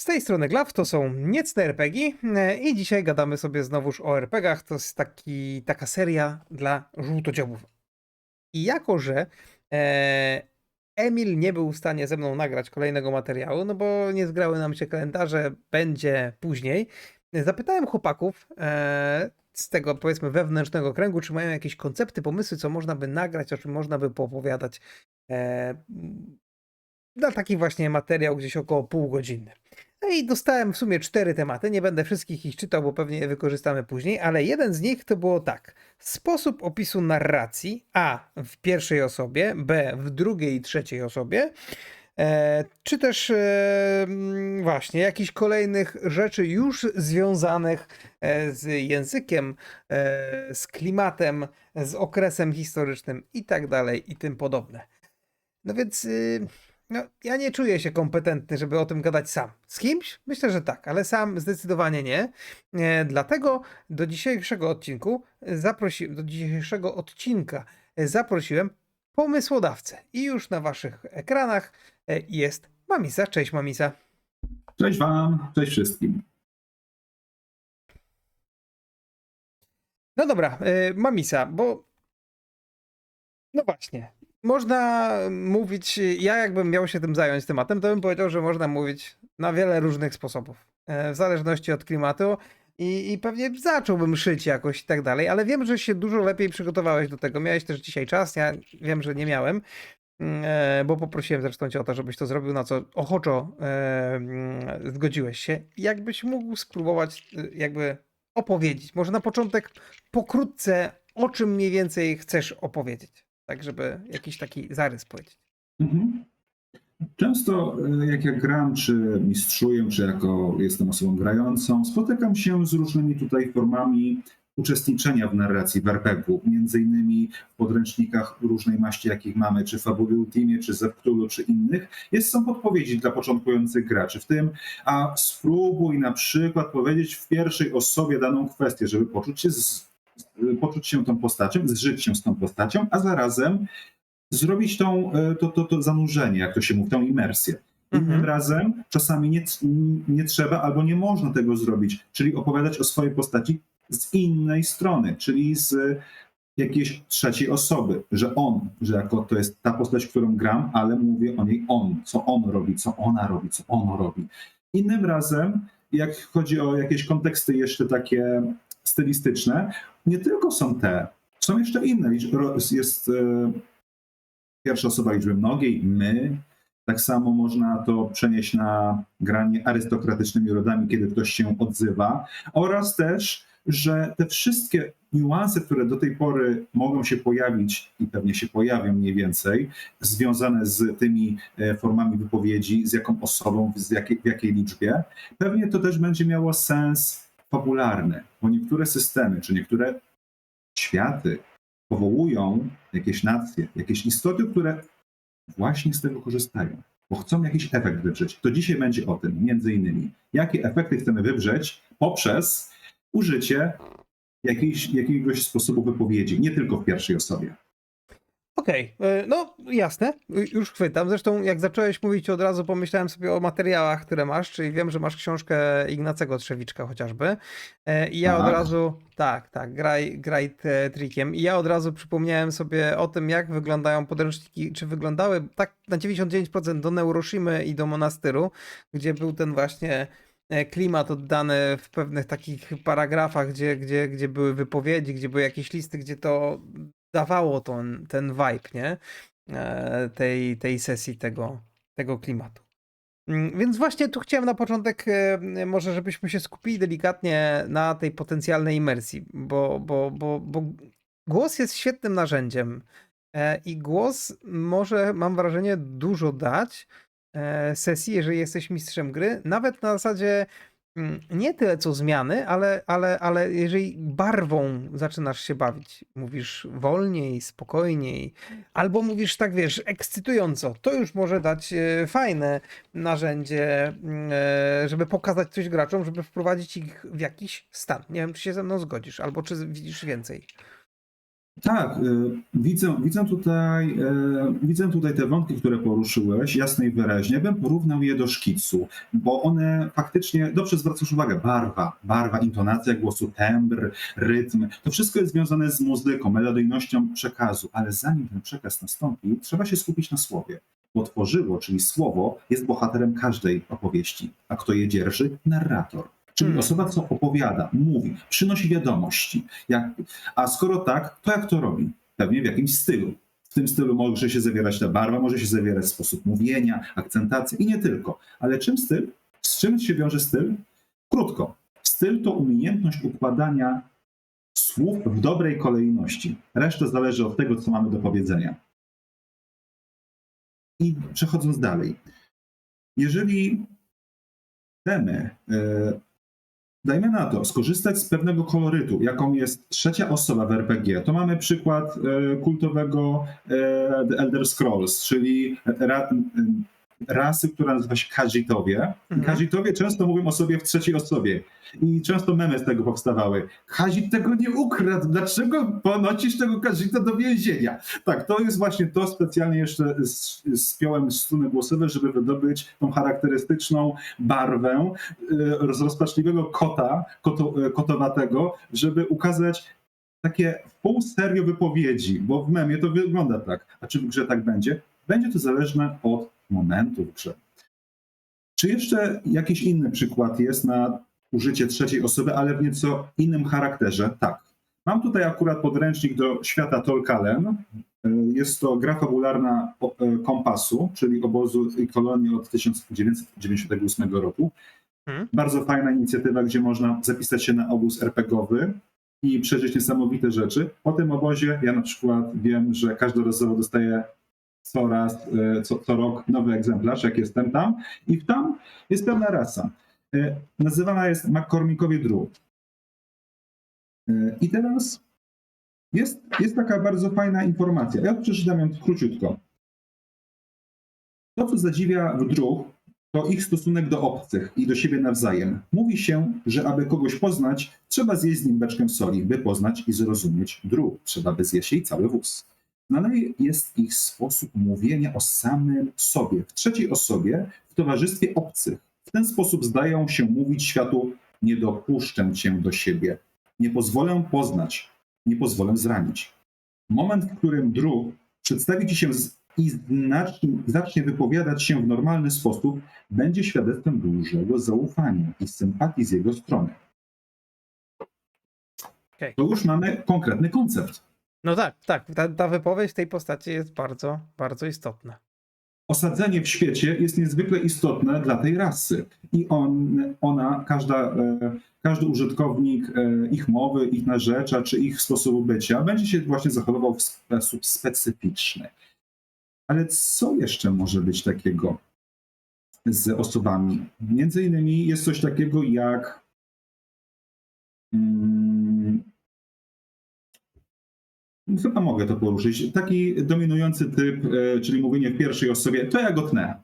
Z tej strony Glaw to są niecne RPG e, i dzisiaj gadamy sobie znowuż o RPGach. To jest taki, taka seria dla żółtodziobów. I jako, że e, Emil nie był w stanie ze mną nagrać kolejnego materiału, no bo nie zgrały nam się kalendarze, będzie później, zapytałem chłopaków e, z tego powiedzmy wewnętrznego kręgu, czy mają jakieś koncepty, pomysły, co można by nagrać, o czym można by poopowiadać e, na taki właśnie materiał gdzieś około półgodzinny. No i dostałem w sumie cztery tematy. Nie będę wszystkich ich czytał, bo pewnie je wykorzystamy później, ale jeden z nich to było tak. Sposób opisu narracji A w pierwszej osobie, B w drugiej i trzeciej osobie, e, czy też e, właśnie jakichś kolejnych rzeczy już związanych e, z językiem, e, z klimatem, z okresem historycznym i tak dalej i tym podobne. No więc y, no, ja nie czuję się kompetentny, żeby o tym gadać sam. Z kimś? Myślę, że tak, ale sam zdecydowanie nie. E, dlatego do dzisiejszego odcinku zaprosi, do dzisiejszego odcinka zaprosiłem pomysłodawcę. I już na waszych ekranach e, jest Mamisa. Cześć Mamisa. Cześć Wam, cześć wszystkim. No dobra, e, Mamisa, bo no właśnie, można mówić, ja jakbym miał się tym zająć tematem, to bym powiedział, że można mówić na wiele różnych sposobów, e, w zależności od klimatu i, i pewnie zacząłbym szyć jakoś i tak dalej, ale wiem, że się dużo lepiej przygotowałeś do tego, miałeś też dzisiaj czas, ja wiem, że nie miałem, mm, e, bo poprosiłem zresztą cię o to, żebyś to zrobił, na co ochoczo e, mm, zgodziłeś się. Jakbyś mógł spróbować jakby opowiedzieć, może na początek pokrótce, o czym mniej więcej chcesz opowiedzieć, tak żeby jakiś taki zarys powiedzieć. Mhm. Często e, jak ja gram, czy mistrzuję, czy jako jestem osobą grającą, spotykam się z różnymi tutaj formami uczestniczenia w narracji w RPG-u, między innymi w podręcznikach różnej maści, jakich mamy, czy Fabuły Ultimie, czy Zepcthulhu, czy innych, jest, są podpowiedzi dla początkujących graczy, w tym a spróbuj na przykład powiedzieć w pierwszej osobie daną kwestię, żeby poczuć się, z, poczuć się tą postacią, zżyć się z tą postacią, a zarazem zrobić tą, e, to, to, to zanurzenie, jak to się mówi, tą imersję. Innym Mhm. razem czasami nie, nie trzeba albo nie można tego zrobić, czyli opowiadać o swojej postaci z innej strony, czyli z jakiejś trzeciej osoby, że on, że jako to jest ta postać, którą gram, ale mówię o niej on, co on robi, co ona robi, co ono robi. Innym razem, jak chodzi o jakieś konteksty jeszcze takie stylistyczne, nie tylko są te, są jeszcze inne. Jest e, pierwsza osoba liczby mnogiej, my. Tak samo można to przenieść na granie arystokratycznymi rodami, kiedy ktoś się odzywa. Oraz też, że te wszystkie niuanse, które do tej pory mogą się pojawić i pewnie się pojawią mniej więcej, związane z tymi e, formami wypowiedzi, z jaką osobą, z jakiej, w jakiej liczbie, pewnie to też będzie miało sens fabularny, bo niektóre systemy, czy niektóre światy powołują jakieś nacje, jakieś istoty, które właśnie z tego korzystają, bo chcą jakiś efekt wywrzeć. To dzisiaj będzie o tym, między innymi, jakie efekty chcemy wywrzeć poprzez użycie jakiejś, jakiegoś sposobu wypowiedzi, nie tylko w pierwszej osobie. Okej, e, no jasne, y- już chwytam. Zresztą jak zacząłeś mówić od razu pomyślałem sobie o materiałach, które masz, czyli wiem, że masz książkę Ignacego Trzewiczka chociażby. E, I ja od Tak. razu, tak, tak, graj, graj trikiem. I ja od razu przypomniałem sobie o tym, jak wyglądają podręczniki, czy wyglądały tak na 99% do Neuroshimy i do Monastyru, gdzie był ten właśnie e, klimat oddany w pewnych takich paragrafach, gdzie, gdzie, gdzie były wypowiedzi, gdzie były jakieś listy, gdzie to dawało ten, ten vibe, nie? E, Tej, tej sesji, tego, tego klimatu. Mm, Więc właśnie tu chciałem na początek, e, może żebyśmy się skupili delikatnie na tej potencjalnej imersji, bo, bo, bo, bo głos jest świetnym narzędziem e, i głos może, mam wrażenie, dużo dać sesji, jeżeli jesteś mistrzem gry, nawet na zasadzie nie tyle co zmiany, ale, ale, ale jeżeli barwą zaczynasz się bawić, mówisz wolniej, spokojniej, albo mówisz tak, wiesz, ekscytująco, to już może dać e, fajne narzędzie, mm, e, żeby pokazać coś graczom, żeby wprowadzić ich w jakiś stan. Nie wiem, czy się ze mną zgodzisz, albo czy widzisz więcej. Tak, y, widzę, widzę, tutaj, y, widzę tutaj te wątki, które poruszyłeś jasno i wyraźnie. Bym porównał je do szkicu, bo one faktycznie, dobrze zwracasz uwagę, barwa, barwa, intonacja głosu, tembr, rytm, to wszystko jest związane z muzyką, melodyjnością przekazu, ale zanim ten przekaz nastąpi, trzeba się skupić na słowie. Bo tworzywo, czyli słowo, jest bohaterem każdej opowieści, a kto je dzierży? Narrator. Czyli Hmm. osoba, co opowiada, mówi, przynosi wiadomości. Jak, a skoro tak, to jak to robi? Pewnie w jakimś stylu. W tym stylu może się zawierać ta barwa, może się zawierać sposób mówienia, akcentacja i nie tylko. Ale czym styl? Z czym się wiąże styl? Krótko. Styl to umiejętność układania słów w dobrej kolejności. Reszta zależy od tego, co mamy do powiedzenia. I przechodząc dalej. Jeżeli chcemy e, Dajmy na to, skorzystać z pewnego kolorytu, jaką jest trzecia osoba w RPG. To mamy przykład e, kultowego e, The Elder Scrolls, czyli rasy, która nazywa się Khajiitowie. Mhm. Khajiitowie często mówią o sobie w trzeciej osobie i często memy z tego powstawały. Khajit tego nie ukradł, dlaczego ponosisz tego Khajita do więzienia? Tak, to jest właśnie to, specjalnie jeszcze spiąłem struny głosowe, żeby wydobyć tą charakterystyczną barwę z rozpaczliwego kota, koto, e, kotowatego, żeby ukazać takie pół serio wypowiedzi, bo w memie to wygląda tak. A czy w grze tak będzie? Będzie to zależne od momentu w grze. Czy jeszcze jakiś inny przykład jest na użycie trzeciej osoby, ale w nieco innym charakterze? Tak. Mam tutaj akurat podręcznik do świata Tolkalen. Jest to gra fabularna e, Kompasu, czyli obozu i kolonii od 1998 roku. Mhm. Bardzo fajna inicjatywa, gdzie można zapisać się na obóz RPGowy i przeżyć niesamowite rzeczy. Po tym obozie ja na przykład wiem, że każdorazowo dostaję coraz, e, co, co rok nowy egzemplarz, jak jestem tam. I tam jest pewna rasa. E, Nazywana jest McCormickowie Dru. E, I teraz jest, jest taka bardzo fajna informacja. Ja przeczytam ją króciutko. To, co zadziwia w druh, to ich stosunek do obcych i do siebie nawzajem. Mówi się, że aby kogoś poznać, trzeba zjeść z nim beczkę soli. By poznać i zrozumieć druh, trzeba by zjeść jej cały wóz. Znany jest ich sposób mówienia o samym sobie, w trzeciej osobie, w towarzystwie obcych. W ten sposób zdają się mówić światu: Nie dopuszczę cię do siebie, nie pozwolę poznać, nie pozwolę zranić. Moment, w którym druh przedstawi ci się z, i znacznie, zacznie wypowiadać się w normalny sposób, będzie świadectwem dużego zaufania i sympatii z jego strony. To już mamy konkretny koncept. No tak, tak. Ta, ta wypowiedź tej postaci jest bardzo, bardzo istotna. osadzenie w świecie jest niezwykle istotne dla tej rasy. I on, ona, każda, e, każdy użytkownik e, ich mowy, ich narzecza czy ich sposobu bycia będzie się właśnie zachowywał w sposób specyficzny. Ale co jeszcze może być takiego z osobami? Między innymi jest coś takiego jak mm, Chyba mogę to poruszyć. Taki dominujący typ, e, czyli mówienie w pierwszej osobie, to ja go tnę.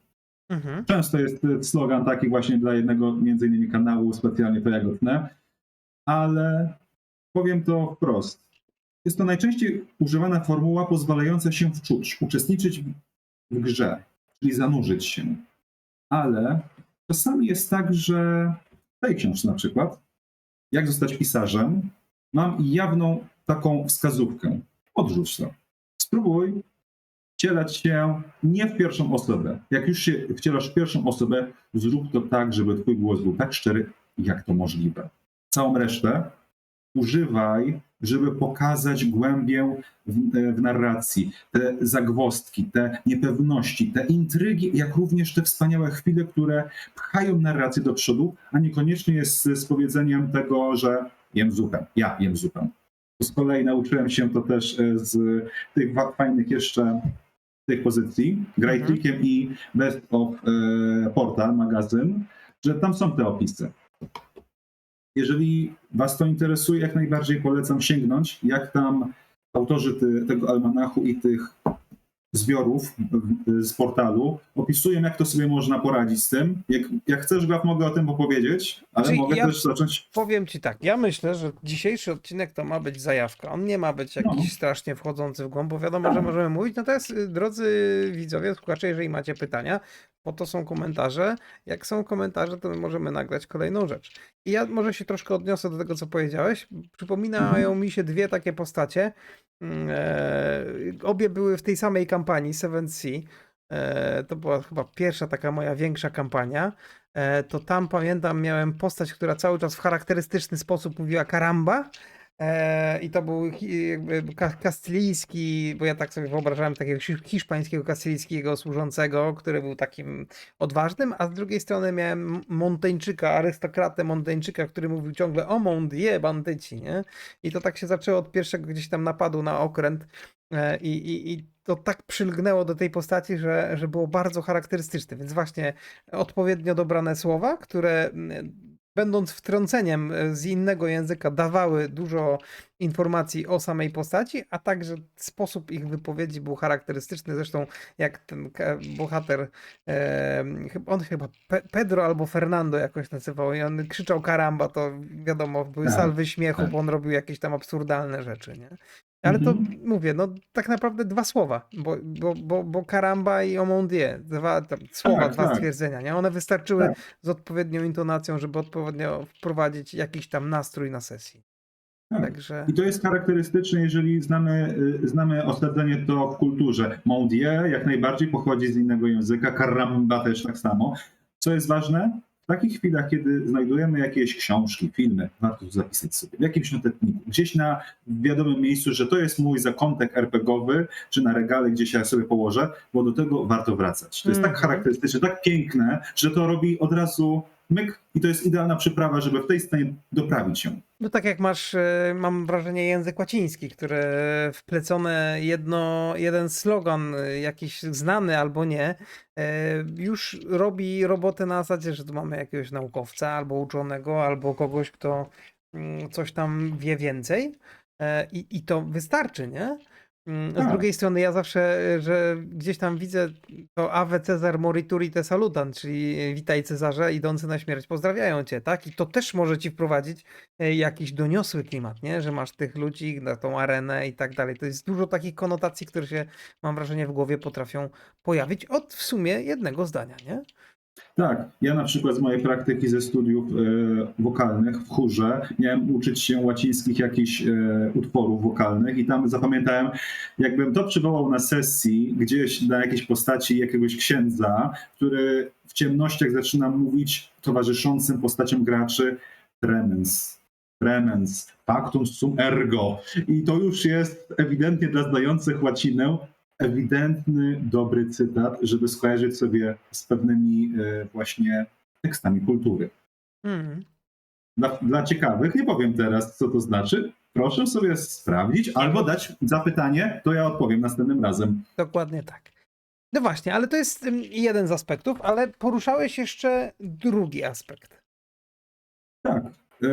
Mhm. Często jest slogan taki właśnie dla jednego między innymi kanału, specjalnie to ja go tnę, ale powiem to wprost. Jest to najczęściej używana formuła pozwalająca się wczuć, uczestniczyć w- w grze, czyli zanurzyć się. Ale czasami jest tak, że w tej książce na przykład, jak zostać pisarzem, mam jawną taką wskazówkę. Odrzuć to. Spróbuj wcielać się nie w pierwszą osobę. Jak już się wcielasz w pierwszą osobę, zrób to tak, żeby twój głos był tak szczery, jak to możliwe. Całą resztę używaj, żeby pokazać głębię w, w narracji, te zagwozdki, te niepewności, te intrygi, jak również te wspaniałe chwile, które pchają narrację do przodu, a niekoniecznie jest z powiedzeniem tego, że jem zupę, ja jem zupę. Z kolei nauczyłem się to też e, z tych fajnych jeszcze tych pozycji, Graj Mhm. I Best of e, Portal, magazyn, że tam są te opisy. Jeżeli Was to interesuje, jak najbardziej polecam sięgnąć, jak tam autorzy ty, tego almanachu i tych zbiorów z portalu opisują, jak to sobie można poradzić z tym. Jak, jak chcesz, Graf, mogę o tym opowiedzieć, ale Znaczy, mogę ja- też zacząć. Powiem ci tak, ja myślę, że dzisiejszy odcinek to ma być zajawka. On nie ma być jakiś No. strasznie wchodzący w głąb, bo wiadomo, że Tak. możemy mówić. Natomiast y, drodzy widzowie, słuchacze, jeżeli macie pytania, po to są komentarze. Jak są komentarze, to my możemy nagrać kolejną rzecz. I ja może się troszkę odniosę do tego, co powiedziałeś. Przypominają mi się dwie takie postacie. Mm, E, obie były w tej samej kampanii, Seven Sea. E, to była chyba pierwsza taka moja większa kampania. E, to tam pamiętam, miałem postać, która cały czas w charakterystyczny sposób mówiła karamba. E, I to był jakby ka- kastylijski, bo ja tak sobie wyobrażałem takiego hi- hiszpańskiego kastylijskiego służącego, który był takim odważnym, a z drugiej strony miałem Monteńczyka, arystokratę Monteńczyka, który mówił ciągle o mon die bandyci, nie? I to tak się zaczęło od pierwszego gdzieś tam napadu na okręt e, i, i, i to tak przylgnęło do tej postaci, że, że było bardzo charakterystyczne, więc właśnie odpowiednio dobrane słowa, które będąc wtrąceniem e, z innego języka dawały dużo informacji o samej postaci, a także sposób ich wypowiedzi był charakterystyczny. Zresztą jak ten ka- bohater, e, on chyba Pe Pedro albo Fernando jakoś nazywał i on krzyczał karamba, to wiadomo, były Tak, salwy śmiechu, tak. bo on robił jakieś tam absurdalne rzeczy, nie? Ale to Mhm. mówię, no tak naprawdę dwa słowa, bo, bo, bo, bo karamba i omondie, dwa tam, słowa, Tak, dwa tak. stwierdzenia, nie? One wystarczyły Tak. z odpowiednią intonacją, żeby odpowiednio wprowadzić jakiś tam nastrój na sesji. Tak. Także I to jest charakterystyczne, jeżeli znamy, y, znamy osadzenie to w kulturze. Mon Dieu jak najbardziej pochodzi z innego języka, karamba też tak samo. Co jest ważne? W takich chwilach, kiedy znajdujemy jakieś książki, filmy, warto to zapisać sobie w jakimś notatniku, gdzieś na wiadomym miejscu, że to jest mój zakątek RPGowy, czy na regale gdzieś ja sobie położę, bo do tego warto wracać. To jest tak Mhm. charakterystyczne, tak piękne, że to robi od razu myk i to jest idealna przyprawa, żeby w tej scenie doprawić się. No tak jak masz, e, mam wrażenie, język łaciński, który wplecone jedno, jeden slogan, e, jakiś znany albo nie, e, już robi robotę na zasadzie, że tu mamy jakiegoś naukowca albo uczonego, albo kogoś, kto mm, coś tam wie więcej i, i to wystarczy, nie? Mm, Z Tak. drugiej strony ja zawsze, e, że gdzieś tam widzę to Ave Cezar morituri te salutant, czyli e, witaj Cezarze idący na śmierć, pozdrawiają cię, tak? I to też może ci wprowadzić e, jakiś doniosły klimat, nie? Że masz tych ludzi na tą arenę i tak dalej. To jest dużo takich konotacji, które się, mam wrażenie, w głowie potrafią pojawić od w sumie jednego zdania, nie? Tak, ja na przykład z mojej praktyki ze studiów e, wokalnych w chórze miałem uczyć się łacińskich jakichś e, utworów wokalnych i tam zapamiętałem, jakbym to przywołał na sesji gdzieś na jakiejś postaci jakiegoś księdza, który w ciemnościach zaczyna mówić towarzyszącym postaciom graczy tremens, tremens, pactum sum ergo. I to już jest ewidentnie dla znających łacinę ewidentny, dobry cytat, żeby skojarzyć sobie z pewnymi e, właśnie tekstami kultury. Mhm. Dla, dla ciekawych, nie powiem teraz, co to znaczy. Proszę sobie sprawdzić albo dać zapytanie, to ja odpowiem następnym razem. Dokładnie tak. No właśnie, ale to jest ym, jeden z aspektów, ale poruszałeś jeszcze drugi aspekt. Tak. E,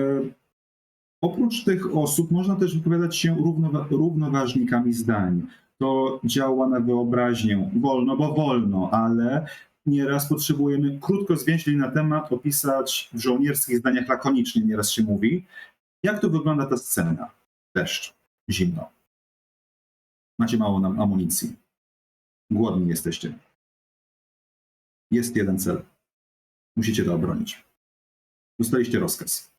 oprócz tych osób można też wypowiadać się równowa- równoważnikami zdań. To działa na wyobraźnię. Wolno, bo wolno, ale nieraz potrzebujemy krótko zwięźlej na temat, opisać w żołnierskich zdaniach lakonicznie, nieraz się mówi. Jak tu wygląda ta scena? Deszcz, zimno. Macie mało nam amunicji. Głodni jesteście. Jest jeden cel. Musicie to obronić. Dostaliście rozkaz.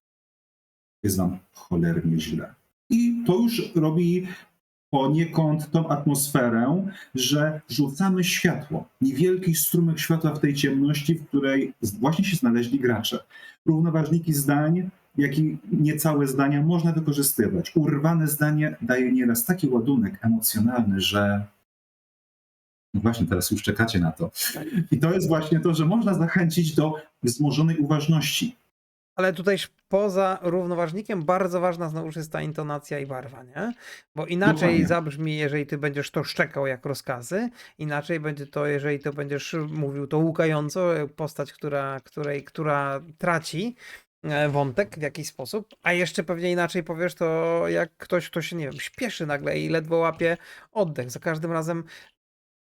Jest wam cholernie źle. I to już robi poniekąd tą atmosferę, że rzucamy światło, niewielki strumyk światła w tej ciemności, w której właśnie się znaleźli gracze. Równoważniki zdań, jak i niecałe zdania można wykorzystywać. Urwane zdanie daje nieraz taki ładunek emocjonalny, że no właśnie teraz już czekacie na to. I to jest właśnie to, że można zachęcić do wzmożonej uważności. Ale tutaj poza równoważnikiem bardzo ważna znowuż jest ta intonacja i barwa, nie? Bo inaczej Dokładnie. zabrzmi, jeżeli ty będziesz to szczekał jak rozkazy, inaczej będzie to, jeżeli to będziesz mówił to łukająco, postać, która, której, która traci e, wątek w jakiś sposób, a jeszcze pewnie inaczej powiesz to jak ktoś, kto się, nie wiem, śpieszy nagle i ledwo łapie oddech. Za każdym razem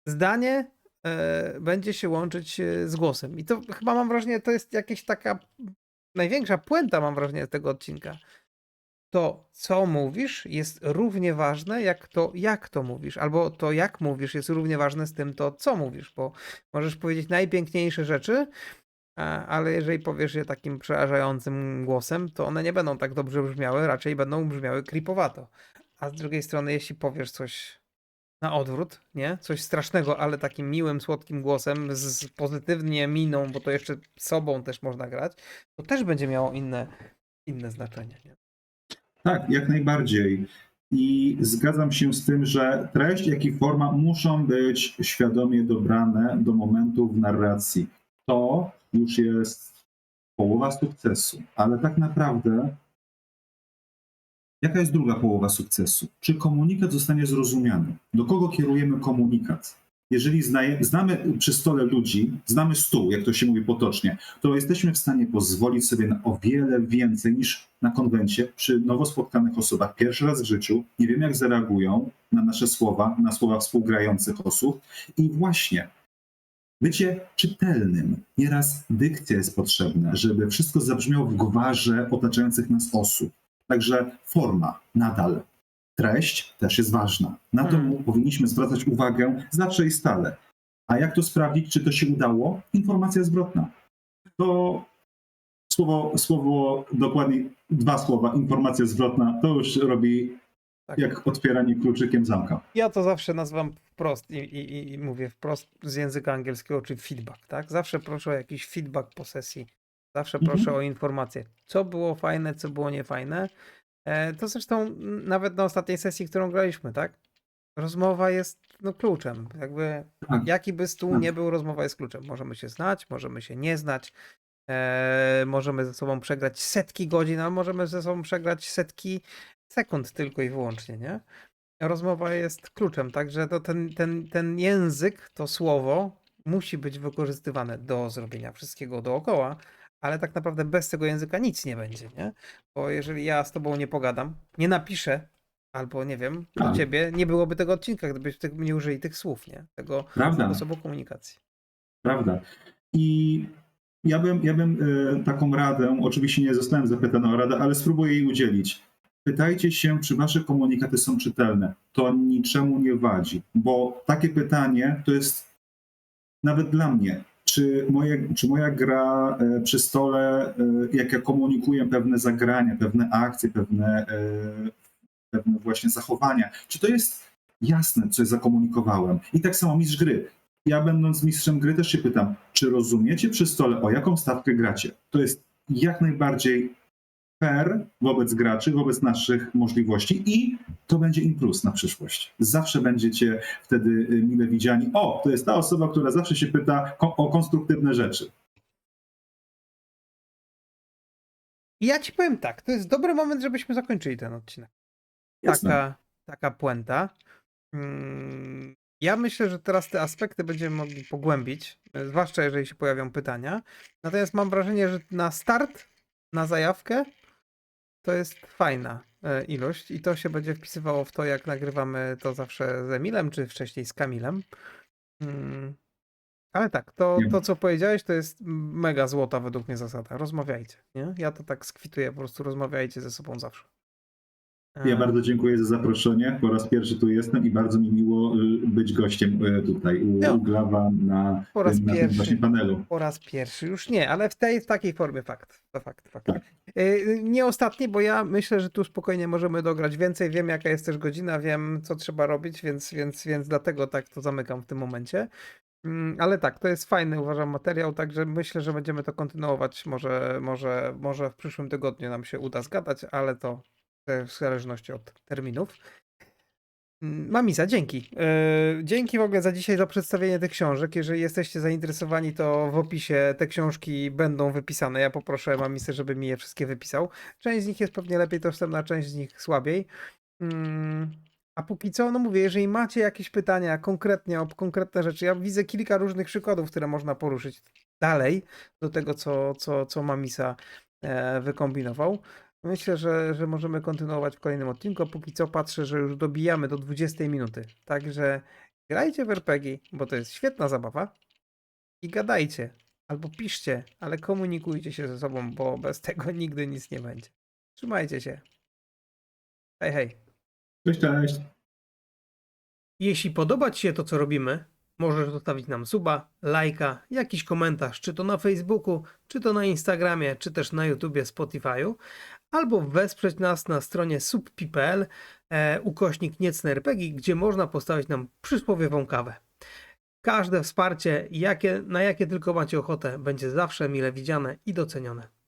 zdanie e, będzie się łączyć e, z głosem. I to chyba mam wrażenie, to jest jakaś taka największa puenta, mam wrażenie, tego odcinka. To, co mówisz, jest równie ważne, jak to, jak to mówisz. Albo to, jak mówisz, jest równie ważne z tym, to, co mówisz, bo możesz powiedzieć najpiękniejsze rzeczy, ale jeżeli powiesz je takim przerażającym głosem, to one nie będą tak dobrze brzmiały, raczej będą brzmiały creepowato. A z drugiej strony, jeśli powiesz coś na odwrót, nie? Coś strasznego, ale takim miłym, słodkim głosem, z pozytywnie miną, bo to jeszcze sobą też można grać, to też będzie miało inne, inne znaczenie, nie? Tak, jak najbardziej. I zgadzam się z tym, że treść, jak i forma muszą być świadomie dobrane do momentu w narracji. To już jest połowa sukcesu, ale tak naprawdę jaka jest druga połowa sukcesu? Czy komunikat zostanie zrozumiany? Do kogo kierujemy komunikat? Jeżeli znamy przy stole ludzi, znamy stół, jak to się mówi potocznie, to jesteśmy w stanie pozwolić sobie na o wiele więcej niż na konwencie przy nowo spotkanych osobach pierwszy raz w życiu. Nie wiem, jak zareagują na nasze słowa, na słowa współgrających osób. I właśnie bycie czytelnym. Nieraz dykcja jest potrzebna, żeby wszystko zabrzmiało w gwarze otaczających nas osób. Także forma nadal. Treść też jest ważna. Na to Hmm. powinniśmy zwracać uwagę zawsze i stale. A jak to sprawdzić, czy to się udało? Informacja zwrotna. To słowo, słowo dokładnie dwa słowa, informacja zwrotna, to już robi Tak. jak otwieranie kluczykiem zamka. Ja to zawsze nazywam wprost i, i, i mówię wprost z języka angielskiego, czy feedback, tak? Zawsze proszę o jakiś feedback po sesji. Zawsze Mhm. proszę o informację, co było fajne, co było niefajne. E, to zresztą nawet na ostatniej sesji, którą graliśmy, tak? Rozmowa jest no, kluczem. Jakby Tak. jaki by stół Tak. nie był, rozmowa jest kluczem. Możemy się znać, możemy się nie znać, e, możemy ze sobą przegrać setki godzin, a możemy ze sobą przegrać setki sekund tylko i wyłącznie, nie? Rozmowa jest kluczem, także to ten, ten, ten język, to słowo musi być wykorzystywane do zrobienia wszystkiego dookoła, ale tak naprawdę bez tego języka nic nie będzie, nie? Bo jeżeli ja z tobą nie pogadam, nie napiszę, albo nie wiem, do Tak. ciebie, nie byłoby tego odcinka, gdybyś tych, nie użyli tych słów, nie? Tego Prawda. sposobu komunikacji. Prawda. I ja bym, ja bym e, taką radę, oczywiście nie zostałem zapytany o radę, ale spróbuję jej udzielić. Pytajcie się, czy wasze komunikaty są czytelne. To niczemu nie wadzi, bo takie pytanie to jest nawet dla mnie. Czy, moje, czy moja gra e, przy stole, e, jak ja komunikuję pewne zagrania, pewne akcje, pewne, e, pewne właśnie zachowania, czy to jest jasne, co ja zakomunikowałem? I tak samo mistrz gry ja będąc mistrzem gry też się pytam, czy rozumiecie przy stole, o jaką stawkę gracie? To jest jak najbardziej fair wobec graczy, wobec naszych możliwości i to będzie im plus na przyszłość. Zawsze będziecie wtedy y, mile widziani. O, to jest ta osoba, która zawsze się pyta o konstruktywne rzeczy. Ja ci powiem tak, to jest dobry moment, żebyśmy zakończyli ten odcinek. Jasne. Taka, taka puenta. Mm, Ja myślę, że teraz te aspekty będziemy mogli pogłębić, e, zwłaszcza jeżeli się pojawią pytania. Natomiast mam wrażenie, że na start, na zajawkę, to jest fajna e, ilość i to się będzie wpisywało w to, jak nagrywamy to zawsze z Emilem, czy wcześniej z Kamilem. Mm, Ale tak, to, to co powiedziałeś, to jest mega złota według mnie zasada. Rozmawiajcie, nie? Ja to tak skwituję, po prostu rozmawiajcie ze sobą zawsze. Ja E, bardzo dziękuję za zaproszenie. Po raz pierwszy tu jestem i bardzo mi miło y, być gościem y, tutaj u, No. Glawa na, Po raz tym- na tym pierwszy. właśnie panelu. Po raz pierwszy już nie, ale w tej w takiej formie fakt. To fakt, fakt. Tak. Yy, Nie ostatni, bo ja myślę, że tu spokojnie możemy dograć więcej. Wiem, jaka jest też godzina, wiem, co trzeba robić, więc, więc, więc dlatego tak to zamykam w tym momencie. Mm, Ale tak, to jest fajny, uważam, materiał, także myślę, że będziemy to kontynuować. Może, może, może w przyszłym tygodniu nam się uda zgadać, ale to w zależności od terminów. Mm, Mamisa, dzięki. Yy, dzięki w ogóle za dzisiaj, za przedstawienie tych książek. Jeżeli jesteście zainteresowani, to w opisie te książki będą wypisane. Ja poproszę Mamisę, żeby mi je wszystkie wypisał. Część z nich jest pewnie lepiej dostępna, część z nich słabiej. Mm, A póki co, no mówię, jeżeli macie jakieś pytania konkretnie o konkretne rzeczy, ja widzę kilka różnych przykładów, które można poruszyć dalej do tego, co, co, co Mamisa e, wykombinował. Myślę, że, że możemy kontynuować w kolejnym odcinku. Póki co patrzę, że już dobijamy do 20 minuty. Także grajcie w RPG, bo to jest świetna zabawa i gadajcie, albo piszcie, ale komunikujcie się ze sobą, bo bez tego nigdy nic nie będzie. Trzymajcie się. Hej, hej. Cześć, cześć. Jeśli podoba Ci się to, co robimy, możesz zostawić nam suba, lajka, jakiś komentarz, czy to na Facebooku, czy to na Instagramie, czy też na YouTubie, Spotify'u, albo wesprzeć nas na stronie subpi.pl e, ukośnik niecne RPG, gdzie można postawić nam przysłowiową kawę. Każde wsparcie, jakie, na jakie tylko macie ochotę, będzie zawsze mile widziane i docenione.